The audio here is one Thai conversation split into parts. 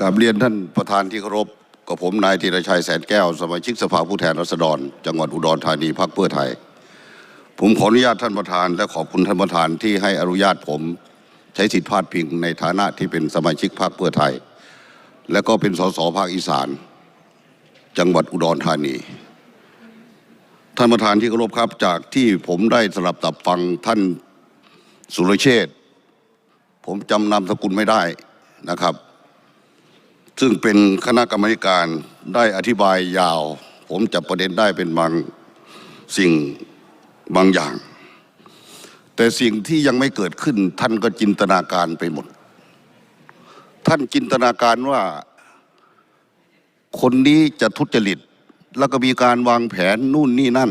กราบเรียนท่านประธานที่เคารพกับผมนายธีรชัยแสนแก้ว สมาชิกสภาผู้แทนราษฎร จังหวัดอุดรธานีพรรคเพื่อไทย ผมขออนุญาตท่านประธาน และขอบคุณท่านประธานที่ให้อนุญาตผมใช้สิทธิพาดพิงในฐานะที่เป็นสมาชิกพรรคเพื่อไทย และก็เป็นสสภาคอีสาน จังหวัดอุดรธานี ท่านประธานที่เคารพครับจากที่ผมได้สลับตับฟังท่านสุรเชษผมจำนามสกุลไม่ได้นะครับ ซึ่งเป็นคณะกรรมการได้อธิบายยาว ผมจับประเด็นได้เป็นบางสิ่งบางอย่าง แต่สิ่งที่ยังไม่เกิดขึ้นท่านก็จินตนาการไปหมด ท่านจินตนาการว่าคนนี้จะทุจริต แล้วก็มีการวางแผนนู่นนี่นั่น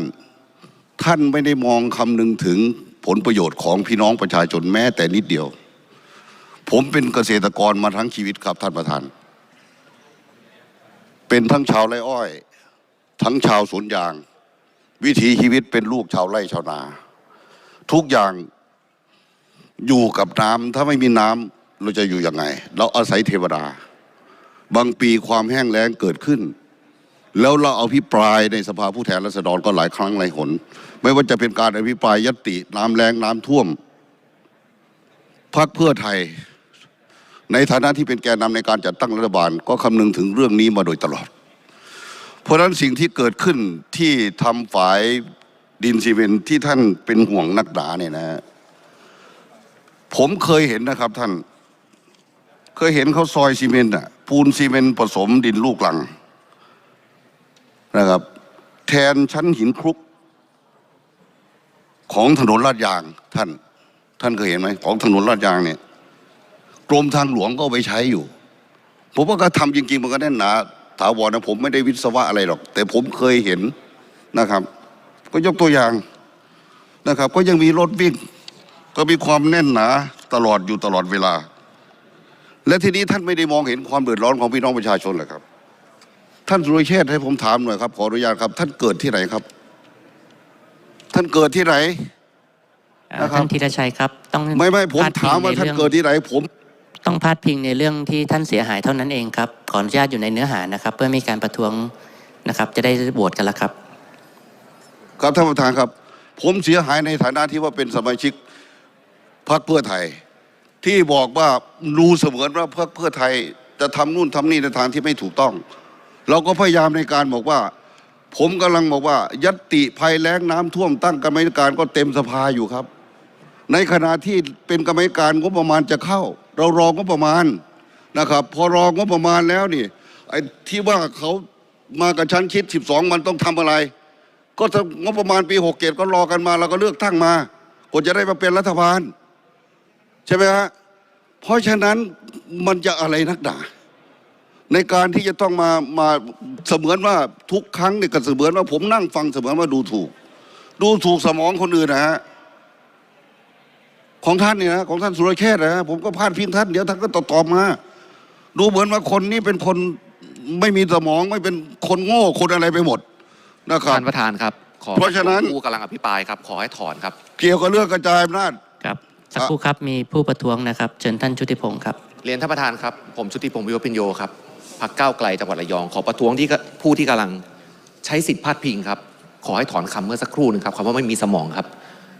ท่านไม่ได้มองคำนึงถึงผลประโยชน์ของพี่น้องประชาชนแม้แต่นิดเดียว ผมเป็นเกษตรกรมาทั้งชีวิตครับท่านประธาน เป็นทั้งชาวไร่อ้อย ทั้งชาวสวนยาง วิถีชีวิตเป็นลูกชาวไร่ชาวนา ทุกอย่างอยู่กับน้ำถ้าไม่มีน้ำเราจะอยู่ยังไง เราอาศัยเทวดา บางปีความแห้งแล้งเกิดขึ้น แล้วเราเอาพิปรายในสภาผู้แทนราษฎรก็หลายครั้งหลายหน ไม่ว่าจะเป็นการอภิปรายยติน้ำแรงน้ำท่วมพรรคเพื่อไทย ในฐานะที่เป็นแกนนำในการจัดตั้งรัฐบาล ก็คำนึงถึงเรื่องนี้มาโดยตลอด เพราะฉะนั้นสิ่งที่เกิดขึ้นที่ทำฝ่ายดินซีเมนที่ท่านเป็นห่วงนักหนาเนี่ยนะ ผมเคยเห็นนะครับท่าน เคยเห็นเขาซอยซีเมนต์อะปูนซีเมนต์ผสมดินลูกหลังนะครับ แทนชั้นหินคลุก ของถนนลาดยางท่าน ท่านเคยเห็นไหมของถนนลาดยางเนี่ย กรมทางหลวงก็เอาไปใช้อยู่ ผมว่าก็ทำจริง ๆ มันก็แน่นหนาถาวรนะผมไม่ได้วิศวะอะไรหรอก แต่ผมเคยเห็นนะครับ ก็ยกตัวอย่างนะครับ ก็ยังมีรถวิ่ง ก็มีความแน่นหนาตลอดอยู่ตลอดเวลา และทีนี้ท่านไม่ได้มองเห็นความเดือดร้อนของพี่น้องประชาชนเหรอครับ ท่านสุรเชษฐ์ให้ผมถามหน่อยครับขออนุญาตครับ ท่านเกิดที่ไหนครับ ท่านเกิดที่ไหนเอ่อนะครับท่านธีรชัยครับ ต้องไม่ไม่ผมพดพิงถามว่าในท่านรื่องเกิดที่ไหนผม ต้องพาดพิงในเรื่องที่ท่านเสียหายเท่านั้นเองครับ ขออนุญาตอยู่ในเนื้อหานะครับ เพื่อมีการประท้วงนะครับ จะได้โหวตกันล้วครับ ครับท่านประธานครับ ผมเสียหายในฐานะที่ว่าเป็นสมาชิกพรรคเพื่อไทย ที่บอกว่ารู้เสมือนว่าพรรคเพื่อไทยจะทำนู่นทำนี่ในทางที่ไม่ถูกต้อง เราก็พยายามในการบอกว่า ผมกำลังบอกว่า ยัตติภัยแล้งน้ำท่วมตั้งกรรมการก็เต็มสภาอยู่ครับ ในขณะที่เป็นกรรมการงบประมาณจะเข้า เรารองงบประมาณนะครับ พอรองงบประมาณแล้วนี่ไอ้ที่ว่าเขามากับชั้นคิด 12 มันต้องทำอะไร ก็งบประมาณปีหกเกตก็รอกันมาแล้วก็เลือกตั้งมากว่าจะได้มาเป็นรัฐบาล ใช่ไหมฮะเพราะฉะนั้นมันจะอะไรนักหนาในการที่จะต้องมามาเสมือนว่าทุกครั้งเนี่ยก็เสมือนว่าผมนั่งฟังเสมือนว่าดูถูก ดูถูกสมองคนอื่นนะฮะ ของท่านเนี่ยนะของท่านสุรเชษฐ์นะฮะผมก็พาดพิงท่านเดี๋ยวท่านก็ตอบตอบมา ดูเหมือนว่าคนนี้เป็นคนไม่มีสมองไม่เป็นคนโง่คนอะไรไปหมดนะครับท่านประธานครับ ขอเพราะฉะนั้นผู้กำลังอภิปรายครับ ขอให้ถอนครับ เกี่ยวกับเรื่องกระจายอำนาจครับสักครู่ครับมีผู้ประท้วงนะครับ เชิญท่านชุติพงศ์ครับเรียนท่านประธานครับผมชุติพงศ์วิวปิญโยครับพักก้าวไกลจังหวัดระยอง ขอประท้วงที่ก็ผู้ที่กำลังใช้สิทธิ์พาดพิงครับ ขอให้ถอนคำเมื่อสักครู่หนึงครับคำว่าไม่มีสมองครับ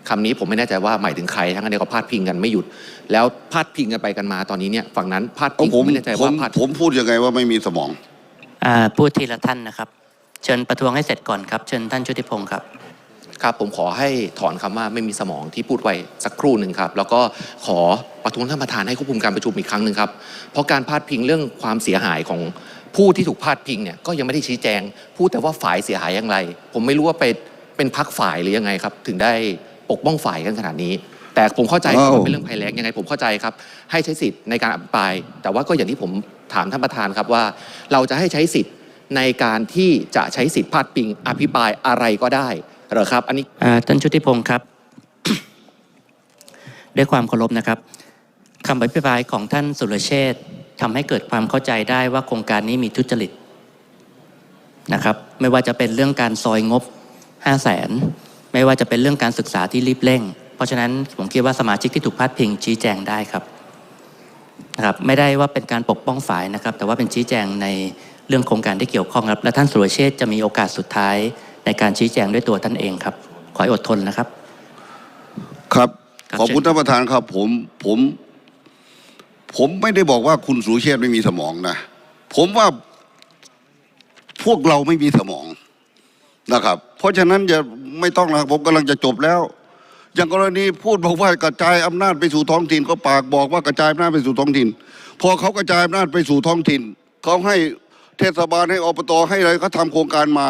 คำนี้ผมไม่แน่ใจว่าหมายถึงใครทั้งนั้นเดียวก็พาดพิงกันไม่หยุด แล้วพาดพิงกันไปกันมาตอนนี้เนี่ยฝั่งนั้นพาดเอาพิงผมไม่แน่ใจผว่ามพาดผมพูดยังไงว่าไม่มีสมองอ่าพูดทีละท่านนะครับ เชิญประท้วงให้เสร็จก่อนครับ เชิญท่านชุติพงศ์ครับครับผมขอให้ถอนคำว่าไม่มีสมองที่พูดไว้สักครู่หนึ่งครับ แล้วก็ขอประท้วงท่านประธานให้ควบคุมการประชุมอีกครั้งหนึ่งครับ เพราะการพาดพิงเรื่องความเสียหายของผู้ที่ถูกพาดพิงเนี่ยก็ยังไม่ได้ชี้แจง พูดแต่ว่าฝ่ายเสียหายอย่างไร ผมไม่รู้ว่าไปเป็นพักฝ่ายหรือยังไงครับ ถึงได้ ปกป้องฝ่ายกันขนาดนี้ แต่ผมเข้าใจครับอ้าวว่าเป็นเรื่องภัยแล้งยังไงผมเข้าใจครับ ให้ใช้สิทธิ์ในการอภิปราย แต่ว่าก็อย่างที่ผมถามท่านประธานครับว่า เราจะให้ใช้สิทธิ์ในการที่จะใช้สิทธิ์พาดพิงอภิปรายอะไรก็ได้เหรอครับ อันนี้อ่าท่านชุติพงศ์ครับ ด้วยความเคารพนะครับคำอภิปรายของท่านสุรเชษฐ์ทำให้เกิดความเข้าใจได้ว่าโครงการนี้มีทุจริตนะครับ ไม่ว่าจะเป็นเรื่องการซอยงบ 5 0 0แสน ไม่ว่าจะเป็นเรื่องการศึกษาที่รีบเร่ง เพราะฉะนั้นผมคิดว่าสมาชิกที่ถูกพาดพิงชี้แจงได้ครับนะครับไม่ได้ว่าเป็นการปกป้องฝ่ายนะครับ แต่ว่าเป็นชี้แจงในเรื่องโครงการที่เกี่ยวข้องครับ และท่านสุรเชษฐ์จะมีโอกาสสุดท้ายในการชี้แจงด้วยตัวท่านเองครับ ขอให้อดทนนะครับ ครับครับขอบคุณเชิญท่านประธานครับผมผม ผมไม่ได้บอกว่าคุณสุรเชษฐ์ไม่มีสมองนะ ผมว่าพวกเราไม่มีสมอง นะครับ เพราะฉะนั้นอย่าไม่ต้องนะครับผมกำลังจะจบแล้ว อย่างกรณีพูดบอกว่ากระจายอำนาจไปสู่ท้องถิ่น ก็ปากบอกว่ากระจายอำนาจไปสู่ท้องถิ่น พอเขากระจายอำนาจไปสู่ท้องถิ่นเขาให้เทศบาลให้อบตให้อะไรเขาทำโครงการมา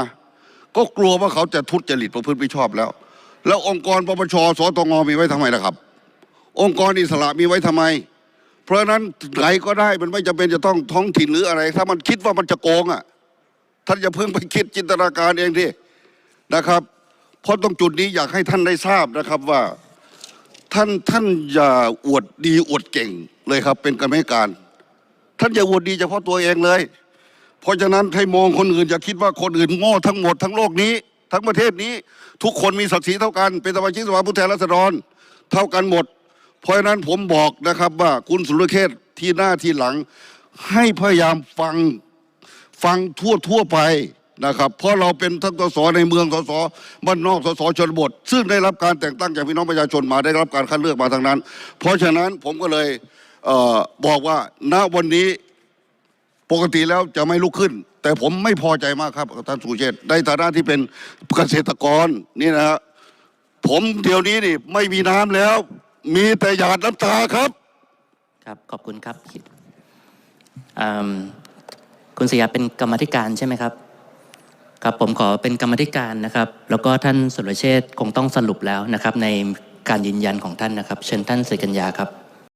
ก็กลัวว่าเขาจะทุจริตประพฤติไม่ชอบแล้ว แล้วองค์กรปปชสตงมีไว้ทำไมล่ะครับ องค์กรอิสระมีไว้ทำไม เพราะนั้นไหนก็ได้มันไม่จำเป็นจะต้องท้องถิ่นหรืออะไร ถ้ามันคิดว่ามันจะโกงอะท่านอย่าเพิ่งไปคิดจินตนาการเองดิ นะครับ เพราะตรงจุดนี้อยากให้ท่านได้ทราบนะครับว่าท่านท่านอย่าอวดดีอวดเก่งเลยครับ เป็นกรรมการ ท่านอย่าอวดดีเฉพาะตัวเองเลย เพราะฉะนั้นให้มองคนอื่นอย่าคิดว่าคนอื่นโง่ทั้งหมดทั้งโลกนี้ ทั้งประเทศนี้ ทุกคนมีศักดิ์ศรีเท่ากันเป็นสมาชิกสภาผู้แทนราษฎรเท่ากันหมด เพราะฉะนั้นผมบอกนะครับว่าคุณสุรเชษที่หน้าที่หลัง ให้พยายามฟังฟังทั่วทั่วไป นะครับเพราะเราเป็นทั้งสสในเมืองสสบ้านนอกสสชนบท ซึ่งได้รับการแต่งตั้งจากพี่น้องประชาชนมาได้รับการคัดเลือกมาทางนั้น เพราะฉะนั้นผมก็เลยเออบอกว่าณวันนี้ปกติแล้วจะไม่ลุกขึ้น แต่ผมไม่พอใจมากครับท่านสุเชษในฐานะที่เป็นเกษตรกรนี่นะฮะผมเดี๋ยวนี้นี่ไม่มีน้ำแล้ว มีแต่หยาดน้ำตาครับ ครับขอบคุณครับคุณสยามเป็นกรรมธิการใช่ไหมครับ ครับผมขอเป็นกรรมธิการนะครับ แล้วก็ท่านสุรเชษคงต้องสรุปแล้วนะครับ ในการยืนยันของท่านนะครับ เชิญท่านสิกัญญาครับ